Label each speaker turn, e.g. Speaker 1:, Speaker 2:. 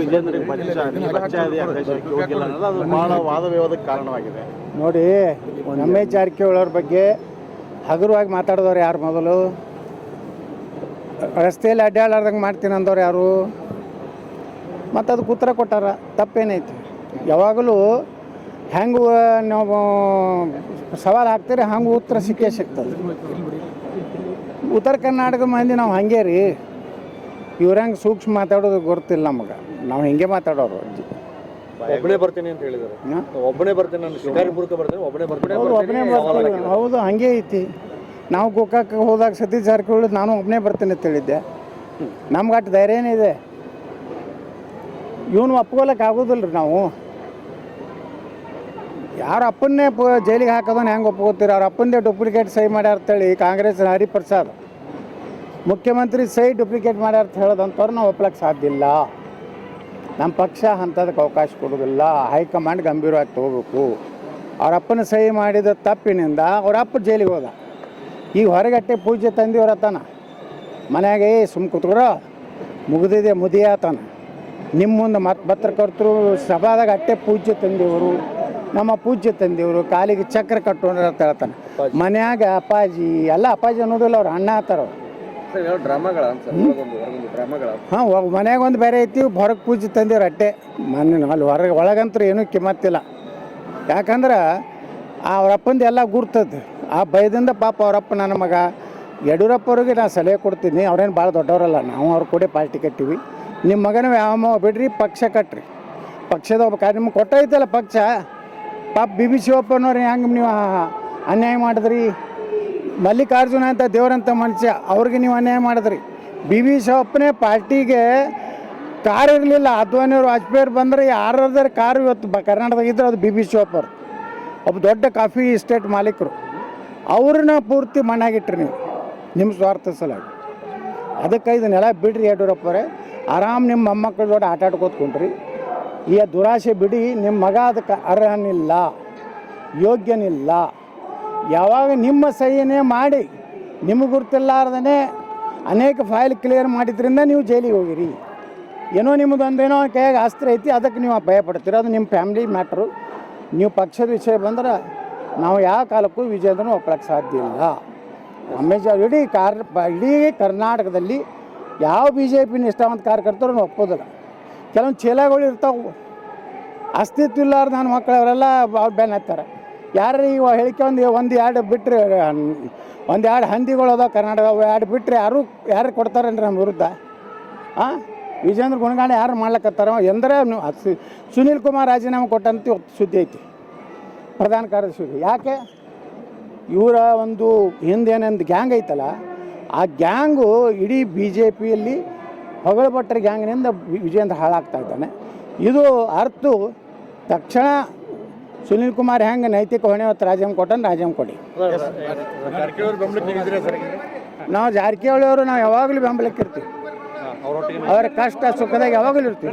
Speaker 1: ವಿಜೇಂದ್ರಿಗೆ ಪರಿಚಯ ಹೋಗಿಲ್ಲ ಅನ್ನೋದು ಬಹಳ ವಾದ ಕಾರಣವಾಗಿದೆ.
Speaker 2: ನೋಡಿ ರಮೇಶ್ ಜಾರಕಿಹೊಳಿ ಅವ್ರ ಬಗ್ಗೆ ಹಗುರವಾಗಿ ಮಾತಾಡಿದವ್ರು ಯಾರು ಮೊದಲು? ರಸ್ತೆಯಲ್ಲಿ ಅಡ್ಡಾಡ್ಲಾರ್ದಂಗೆ ಮಾಡ್ತೀನಿ ಅಂದವ್ರು ಯಾರು? ಮತ್ತು ಅದಕ್ಕೆ ಉತ್ತರ ಕೊಟ್ಟಾರ, ತಪ್ಪೇನೈತಿ? ಯಾವಾಗಲೂ ಹೆಂಗೆ ನಾವು ಸವಾಲು ಹಾಕ್ತೀರಿ ಹಂಗೆ ಉತ್ತರ ಸಿಕ್ಕೇ ಸಿಗ್ತದೆ. ಉತ್ತರ ಕರ್ನಾಟಕ ಮಂದಿ ನಾವು ಹಂಗೆ ರೀ. ಇವ್ರಂಗೆ ಸೂಕ್ಷ್ಮ ಮಾತಾಡೋದು ಗೊತ್ತಿಲ್ಲ ನಮಗೆ. ನಾವು ಹಿಂಗೆ ಮಾತಾಡೋರು.
Speaker 3: ಒಬ್ಬನೇ ಬರ್ತೀನಿ ಅಂತ ಹೇಳಿದ್ದಾರೆ ಒಬ್ಬನೇ ಬರ್ತೀನಿ ನಾನು ಶಿಕಾರಿಪುರಕ್ಕೆ ಬರ್ತೀನಿ ಒಬ್ಬನೇ ಬರ್ತೀನಿ
Speaker 2: ಹೌದು ಒಬ್ಬನೇ ಬರ್ತೀನಿ. ಹೌದು ಹಂಗೆ ಐತಿ. ನಾವು ಗೋಕಾಕ್ ಹೋದಾಗ ಸತೀಶ್ ಜಾರಕಿಹೊಳಿ ನಾನು ಒಬ್ಬನೇ ಬರ್ತೀನಿ ಅಂತ ಹೇಳಿದ್ದೆ. ನಮ್ಗೆ ಅಷ್ಟು ಧೈರ್ಯ ಏನಿದೆ ಇವನು ಒಪ್ಕೊಳಕ್ಕೆ ಆಗೋದಿಲ್ಲ ರೀ ನಾವು. ಯಾರ ಅಪ್ಪನ್ನೇ ಪ ಜೈಲಿಗೆ ಹಾಕೋದನ್ನ ಹೆಂಗೆ ಒಪ್ಕೋತೀರಿ? ಅವ್ರ ಅಪ್ಪಂದೇ ಡೂಪ್ಲಿಕೇಟ್ ಸಹಿ ಮಾಡ್ಯಾರ ಅಂತೇಳಿ ಕಾಂಗ್ರೆಸ್ ಹರಿಪ್ರಸಾದ್. ಮುಖ್ಯಮಂತ್ರಿ ಸಹಿ ಡುಪ್ಲಿಕೇಟ್ ಮಾಡ್ಯಾರ ಅಂತ ಹೇಳೋದಂಥವ್ರು ನಾವು ಒಪ್ಲಕ್ಕೆ ಸಾಧ್ಯ ಇಲ್ಲ. ನಮ್ಮ ಪಕ್ಷ ಅಂಥದಕ್ಕೆ ಅವಕಾಶ ಕೊಡೋದಿಲ್ಲ. ಹೈಕಮಾಂಡ್ ಗಂಭೀರವಾಗಿ ತಗೋಬೇಕು. ಅವ್ರ ಅಪ್ಪನ ಸಹಿ ಮಾಡಿದ ತಪ್ಪಿನಿಂದ ಅವ್ರ ಅಪ್ಪ ಜೈಲಿಗೆ ಹೋದ. ಈಗ ಹೊರಗಟ್ಟೆ ಪೂಜೆ ತಂದಿವ್ರ ಆತನ. ಮನ್ಯಾಗ, ಏ, ಸುಮ್ ಕುತ್ಕೊರೋ. ಮುಗಿದಿದೆ, ಮುದಿಯ ಆತನ. ನಿಮ್ಮ ಮುಂದೆ ಮತ್ತೆ ಪತ್ರಕರ್ತರು ಸಭಾದಾಗ ಅಟ್ಟೆ ಪೂಜ್ಯ ತಂದಿವರು ನಮ್ಮ ಪೂಜ್ಯ ತಂದಿವರು ಕಾಲಿಗೆ ಚಕ್ರ ಕಟ್ಟೋಣ ಅಂತ ಹೇಳ್ತಾನೆ. ಮನ್ಯಾಗ ಅಪ್ಪಾಜಿ ಎಲ್ಲ ಅಪ್ಪಾಜಿ ಅನ್ನೋದಿಲ್ಲ, ಅವ್ರು ಅಣ್ಣ ಆತಾರ ಅವ್ರು ಹಾಂ ಮನೆಯಾಗ ಒಂದು ಬೇರೆ ಐತಿ, ಹೊರಗೆ ಪೂಜೆ ತಂದೇವ್ರು ಅಟ್ಟೆ. ಮನೆ ಅಲ್ಲಿ ಹೊರಗೆ ಒಳಗಂತೂ ಏನೂ ಕಿಮ್ಮತ್ತಿಲ್ಲ. ಯಾಕಂದ್ರೆ ಅವರಪ್ಪಂದು ಎಲ್ಲ ಗುರ್ತದ. ಆ ಭಯದಿಂದ ಪಾಪ ಅವರಪ್ಪ ನನ್ನ ಮಗ. ಯಡಿಯೂರಪ್ಪ ಅವ್ರಿಗೆ ನಾನು ಸಲಹೆ ಕೊಡ್ತೀನಿ, ಅವ್ರೇನು ಭಾಳ ದೊಡ್ಡವರಲ್ಲ, ನಾವು ಅವ್ರ ಕೂಡ ಪಾರ್ಟಿ ಕಟ್ಟಿವಿ ನಿಮ್ಮ ಮಗನ ಯಾವ ಬಿಡ್ರಿ ಪಕ್ಷ ಕಟ್ರಿ. ಪಕ್ಷದ ಒಬ್ಬ ಕಾರ್ಯ ನಿಮ್ಗೆ ಕೊಟ್ಟೈತಲ್ಲ ಪಕ್ಷ. ಪಾಪ ಬಿ ಬಿ ಶಿವಪ್ಪನವ್ರು ಹೆಂಗೆ ನೀವು ಅನ್ಯಾಯ ಮಾಡಿದ್ರಿ? ಮಲ್ಲಿಕಾರ್ಜುನ ಅಂತ ದೇವರಂತ ಮನುಷ್ಯ, ಅವ್ರಿಗೆ ನೀವು ಅನ್ಯಾಯ ಮಾಡಿದ್ರಿ. ಬಿ. ವಿ. ಶಿವಪ್ಪನೇ ಪಾರ್ಟಿಗೆ ಕಾರ್ ಇರಲಿಲ್ಲ ಅದ್ವಾನಿಯವರು ವಾಜಪೇಯಿ ಬಂದರೆ ಯಾರಾದ್ರೆ ಕಾರ್ ಇವತ್ತು ಬ ಕರ್ನಾಟಕದಾಗ ಇದ್ರೆ ಅದು ಬಿ. ಬಿ ಶೋಪರ್ ಒಬ್ಬ ದೊಡ್ಡ ಕಾಫಿ ಎಸ್ಟೇಟ್ ಮಾಲೀಕರು. ಅವ್ರನ್ನ ಪೂರ್ತಿ ಮಣ್ಣಾಗಿಟ್ರಿ ನೀವು, ನಿಮ್ಮ ಸ್ವಾರ್ಥ ಸಲಾಗಿ ಅದಕ್ಕೆ ಇದನ್ನೆಲ್ಲ ಬಿಡ್ರಿ ಯಡಿಯೂರಪ್ಪರೇ ಆರಾಮ್ ನಿಮ್ಮ ಮೊಮ್ಮಕ್ಕಳ ಜೊತೆ ಆಟ ಆಡ್ಕೋತ್ಕೊಂಡ್ರಿ ಈ ದುರಾಸೆ ಬಿಡಿ, ನಿಮ್ಮ ಮಗ ಅದಕ್ಕೆ ಅರ್ಹನಿಲ್ಲ, ಯೋಗ್ಯನಿಲ್ಲ. ಯಾವಾಗ ನಿಮ್ಮ ಸಹಿಯೇ ಮಾಡಿ ನಿಮಗೆ ಗುರುತಿಲ್ಲಾರ್ದೇ ಅನೇಕ ಫೈಲ್ ಕ್ಲಿಯರ್ ಮಾಡಿದ್ರಿಂದ ನೀವು ಜೈಲಿಗೆ ಹೋಗಿರಿ. ಏನೋ ನಿಮ್ಮದೊಂದೇನೋ ಕೈಯಾಗ ಆಸ್ತಿ ಐತಿ, ಅದಕ್ಕೆ ನೀವು ಭಯ ಪಡ್ತೀರ. ಅದು ನಿಮ್ಮ ಫ್ಯಾಮಿಲಿ ಮ್ಯಾಟ್ರು. ನೀವು ಪಕ್ಷದ ವಿಷಯ ಬಂದ್ರೆ ನಾವು ಯಾವ ಕಾಲಕ್ಕೂ ವಿಜಯದನ್ನು ಒಪ್ಪಳಕ್ಕೆ ಸಾಧ್ಯ ಇಲ್ಲ. ಅಮೇಜ ಇಡೀ ಕಾರ್, ಇಡೀ ಕರ್ನಾಟಕದಲ್ಲಿ ಯಾವ ಬಿ ಜೆ ಪಿನ ನಿಷ್ಠಾವಂತ ಕಾರ್ಯಕರ್ತರು ಒಪ್ಪೋದಿಲ್ಲ. ಕೆಲವೊಂದು ಚೀಲಗಳು ಇರ್ತಾವೆ. ಅಸ್ತಿತ್ವ ಇಲ್ಲಾರ್ದು ನನ್ನ ಮಕ್ಕಳವರೆಲ್ಲ ಅವ್ರು ಬೆನ್ನ ಹತ್ತಾರೆ. ಯಾರು ಈಗ ಹೇಳಿಕೆ ಒಂದು ಒಂದು ಎರಡು ಬಿಟ್ಟರೆ ಒಂದು ಎರಡು ಹಂದಿಗಳು ಅದಾವೆ ಕರ್ನಾಟಕ ಎರಡು ಬಿಟ್ಟರೆ ಯಾರು ಯಾರು ಕೊಡ್ತಾರೇನ್ರಿ ನಮ್ಮ ವಿರುದ್ಧ? ಹಾಂ ವಿಜೇಂದ್ರ ಗುಣಗಾನ ಯಾರು ಮಾಡ್ಲಕತ್ತಾರ? ಎಂದರೆ ಸುನೀಲ್ ಕುಮಾರ್ ರಾಜೀನಾಮೆ ಕೊಟ್ಟಂತ ಸುದ್ದಿ ಐತಿ. ಪ್ರಧಾನ ಕಾರ್ಯದರ್ಶಿ ಯಾಕೆ? ಇವರ ಒಂದು ಹಿಂದೇನೊಂದು ಗ್ಯಾಂಗ್ ಐತಲ್ಲ, ಆ ಗ್ಯಾಂಗು ಇಡೀ ಬಿ ಜೆ ಪಿಯಲ್ಲಿ ಹೊಗಳಭಟ್ರ ಗ್ಯಾಂಗ್ನಿಂದ ವಿಜೇಂದ್ರ ಹಾಳಾಗ್ತಾ ಇದ್ದಾನೆ. ಇದು ಅರ್ಥ ತಕ್ಷಣ ಸುನೀಲ್ ಕುಮಾರ್ ಹೆಂಗೆ ನೈತಿಕ ಹೊಣೆ ಹೊತ್ತು ರಾಜೀನಾಮೆ ಕೊಟ್ಟನ್ ರಾಜೀನಾಮೆ ಕೊಡಿ. ನಾವು ಜಾರಕಿಹೊಳಿ ಅವರು ನಾವು ಯಾವಾಗಲೂ ಬೆಂಬಲಕ್ಕೆ ಇರ್ತೀವಿ. ಅವರ ಕಷ್ಟ ಸುಖದಾಗ ಯಾವಾಗಲೂ ಇರ್ತೀವಿ.